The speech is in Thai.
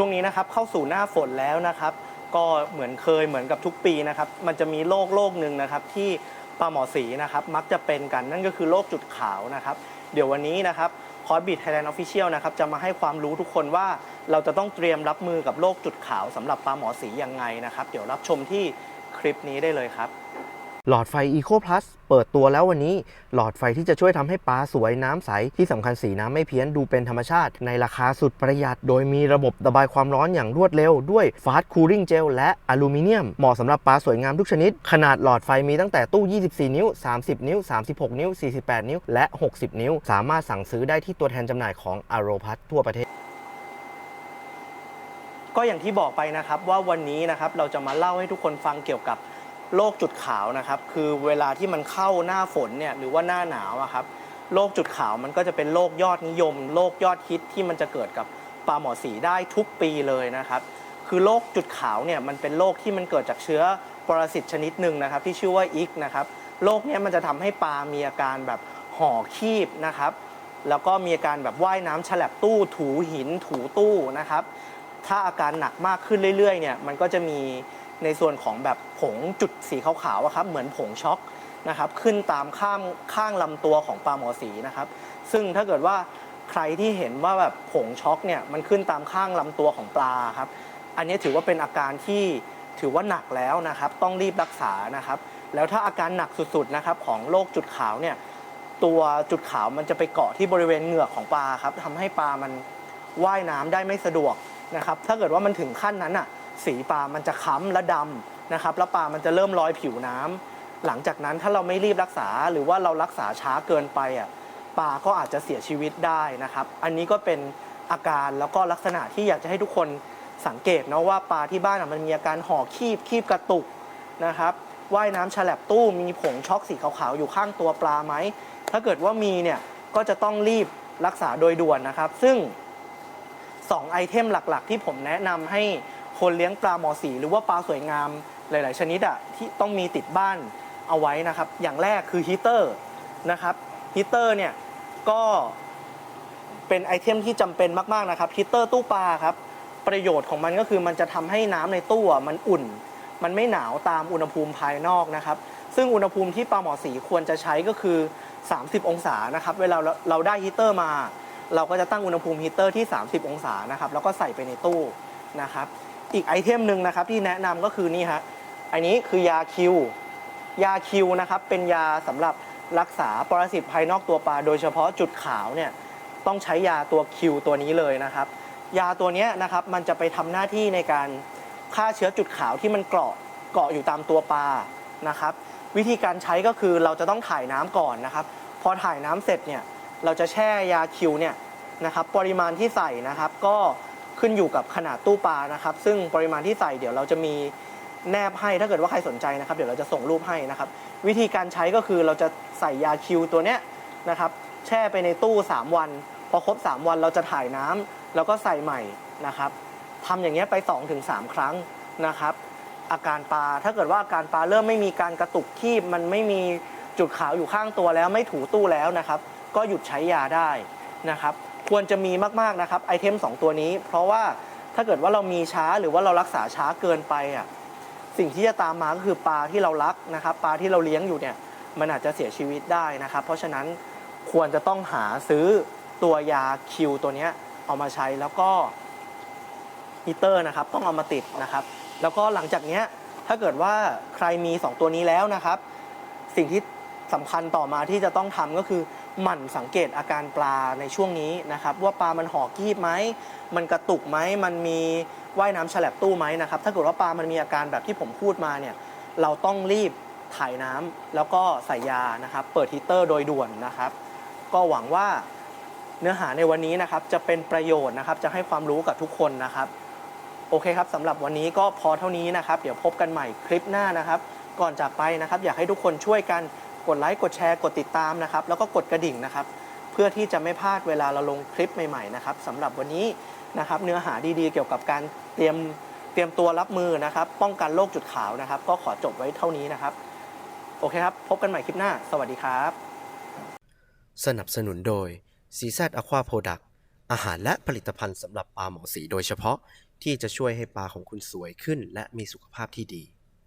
ช่วงนี้นะครับเข้าสู่หน้าฝนแล้วนะครับ ก็เหมือนเคยเหมือนกับทุกปีนะครับ มันจะมีโรคโรคหนึ่งนะครับ ที่ปลาหมอสีนะครับ มักจะเป็นกันนั่นก็คือโรคจุดขาวนะครับ เดี๋ยววันนี้นะครับคอร์สบีทไทยแลนด์ออฟฟิเชียลนะครับจะมาให้ความรู้ทุกคนว่าเราจะต้องเตรียมรับมือกับโรคจุดขาวสำหรับปลาหมอสียังไงนะครับ เดี๋ยวรับชมที่คลิปนี้ได้เลยครับ หลอดไฟ Eco Plus เปิดตัวแล้ววันนี้ หลอดไฟที่จะช่วยทำให้ปลาสวยน้ำใส ที่สำคัญสีน้ำไม่เพี้ยนดูเป็นธรรมชาติ ในราคาสุดประหยัด โดยมีระบบระบายความร้อนอย่างรวดเร็ว ด้วย Fast Cooling Gel และอลูมิเนียม เหมาะสำหรับปลาสวยงามทุกชนิด ขนาดหลอดไฟมีตั้งแต่ตู้ 24 นิ้ว 30 นิ้ว 36 นิ้ว 48 นิ้ว และ 60 นิ้ว สามารถสั่งซื้อได้ที่ตัวแทนจำหน่ายของ a r o p a s ทั่วประเทศก็อย่างที่บอกไปนะครับว่าวันนี้นะครับเราจะมาเล่าให้ทุกคนฟังเกี่ยวกับ โรคจุดขาวนะครับคือเวลาที่มันเข้าหน้าฝนเนี่ยหรือว่าหน้าหนาวอะครับโรคจุดขาวมันก็จะเป็นโรคยอดนิยมโรคยอดฮิตที่มันจะเกิดกับปลาหมอสีได้ทุกปีเลยนะครับ คือโรคจุดขาวเนี่ยมันเป็นโรคที่มันเกิดจากเชื้อปรสิตชนิดหนึ่งนะครับ ที่ชื่อว่าอิกนะครับโรคเนี้ยมันจะทำให้ปลามีอาการแบบห่อคีบนะครับ แล้วก็มีอาการแบบว่ายน้ำฉลับตู้ถูหินถูตู้นะครับ ถ้าอาการหนักมากขึ้นเรื่อยๆเนี่ยมันก็จะมี ในส่วนของแบบผงจุดสีขาวๆอะครับเหมือนผงช็อกนะครับขึ้นตามข้ามข้างลำตัวของปลาหมอสีนะครับ ซึ่งถ้าเกิดว่าใครที่เห็นว่าแบบผงช็อกเนี่ยมันขึ้นตามข้างลำตัวของปลาครับอันนี้ถือว่าเป็นอาการที่ถือว่าหนักแล้วนะครับ ต้องรีบรักษานะครับ แล้วถ้าอาการหนักสุดๆนะครับของโรคจุดขาวเนี่ยตัวจุดขาวมันจะไปเกาะที่บริเวณเหงือกของปลาครับทำให้ปลามันว่ายน้ำได้ไม่สะดวกนะครับ ถ้าเกิดว่ามันถึงขั้นนั้นอะ สีปลามันจะค้ำและดำนะครับแล้วปลามันจะเริ่มลอยผิวน้ำหลังจากนั้นถ้าเราไม่รีบรักษาหรือว่าเรารักษาช้าเกินไปอะปลาก็อาจจะเสียชีวิตได้นะครับ อันนี้ก็เป็นอาการแล้วก็ลักษณะที่อยากจะให้ทุกคนสังเกตนะว่าปลาที่บ้านมันมีอาการห่อคีบคีบกระตุกนะครับว่ายน้ำฉลับตู้มีผงช็อกสีขาวๆอยู่ข้างตัวปลาไหม ถ้าเกิดว่ามีเนี่ยก็จะต้องรีบรักษาโดยด่วนนะครับ ซึ่งสองไอเทมหลักๆ ที่ผมแนะนำให้ คนเลี้ยงปลาหมอสีหรือว่าปลาสวยงามหลาย ๆ ชนิดอะที่ต้องมีติดบ้านเอาไว้นะครับ อย่างแรกคือฮีเตอร์นะครับฮีเตอร์เนี่ยก็เป็นไอเทมที่จำเป็นมาก ๆ นะครับฮีเตอร์ตู้ปลาครับประโยชน์ของมันก็คือมันจะทำให้น้ำในตู้มันอุ่น มันไม่หนาวตามอุณหภูมิภายนอกนะครับ ซึ่งอุณหภูมิที่ปลาหมอสีควรจะใช้ก็คือ 30 องศานะครับ เวลาเราเราได้ฮีเตอร์มา เราก็จะตั้งอุณหภูมิฮีเตอร์ที่ 30 องศานะครับ แล้วก็ใส่ไปในตู้นะครับ อีกไอเทมหนึ่งนะครับที่แนะนำก็คือนี่ฮะอันนี้คือยาคิว ยาคิวนะครับเป็นยาสำหรับรักษาปรสิตภายนอกตัวปลา โดยเฉพาะจุดขาวเนี่ยต้องใช้ยาตัวคิวตัวนี้เลยนะครับ ยาตัวนี้นะครับมันจะไปทำหน้าที่ในการฆ่าเชื้อจุดขาวที่มันเกาะเกาะอยู่ตามตัวปลานะครับ วิธีการใช้ก็คือเราจะต้องถ่ายน้ำก่อนนะครับ พอถ่ายน้ำเสร็จเนี่ยเราจะแช่ยาคิวเนี่ยนะครับปริมาณที่ใส่นะครับก็ ขึ้นอยู่กับขนาดตู้ปลานะครับ ซึ่งปริมาณที่ใส่เดี๋ยวเราจะมีแนบให้ถ้าเกิดว่าใครสนใจนะครับ เดี๋ยวเราจะส่งรูปให้นะครับ วิธีการใช้ก็คือเราจะใส่ยาคิวตัวเนี้ยนะครับ แช่ไปในตู้ 3 วัน พอครบ 3 วันเราจะถ่ายน้ำแล้วก็ใส่ใหม่นะครับทำอย่างเงี้ยไป 2-3 ครั้งนะครับ อาการปลาถ้าเกิดว่าอาการปลาเริ่มไม่มีการกระตุกคีบมันไม่มีจุดขาวอยู่ข้างตัวแล้วไม่ถูตู้แล้วนะครับ ก็หยุดใช้ยาได้นะครับ ควรจะมีมากๆนะครับไอเทม2 ตัวนี้ เพราะว่าถ้าเกิดว่าเรามีช้าหรือว่าเรารักษาช้าเกินไปอะสิ่งที่จะตามมาก็คือปลาที่เรารักนะครับปลาที่เราเลี้ยงอยู่เนี่ยมันอาจจะเสียชีวิตได้นะครับ เพราะฉะนั้นควรจะต้องหาซื้อตัวยาคิวตัวเนี้ยเอามาใช้แล้วก็ฮีเตอร์นะครับต้องเอามาติดนะครับ แล้วก็หลังจากเนี้ยถ้าเกิดว่าใครมี 2 ตัวนี้แล้วนะครับ สิ่งที่ สำคัญต่อมาที่จะต้องทำก็คือหมั่นสังเกตอาการปลาในช่วงนี้นะครับ ว่าปลามันห่อกีบไหมมันกระตุกไหมมันมีว่ายน้ำฉลับตู้ไหมนะครับถ้าเกิดว่าปลามันมีอาการแบบที่ผมพูดมาเนี่ยเราต้องรีบถ่ายน้ำแล้วก็ใส่ยานะครับ เปิดฮีเตอร์โดยด่วนนะครับ ก็หวังว่าเนื้อหาในวันนี้นะครับจะเป็นประโยชน์นะครับ จะให้ความรู้กับทุกคนนะครับ โอเคครับสำหรับวันนี้ก็พอเท่านี้นะครับ เดี๋ยวพบกันใหม่คลิปหน้านะครับ ก่อนจากไปนะครับ อยากให้ทุกคนช่วยกัน กดไลค์กดแชร์กดติดตามนะครับ แล้วก็กดกระดิ่งนะครับ เพื่อที่จะไม่พลาดเวลาเราลงคลิปใหม่ๆนะครับสำหรับวันนี้นะครับเนื้อหาดีๆ เกี่ยวกับการเตรียมเตรียมตัวรับมือนะครับ ป้องกันโรคจุดขาวนะครับ ก็ขอจบไว้เท่านี้นะครับ โอเคครับ พบกันใหม่คลิปหน้า สวัสดีครับ สนับสนุนโดย CZ Aqua Product อาหารและผลิตภัณฑ์สำหรับปลาหมอสีโดยเฉพาะที่จะช่วยให้ปลาของคุณสวยขึ้น และมีสุขภาพที่ดี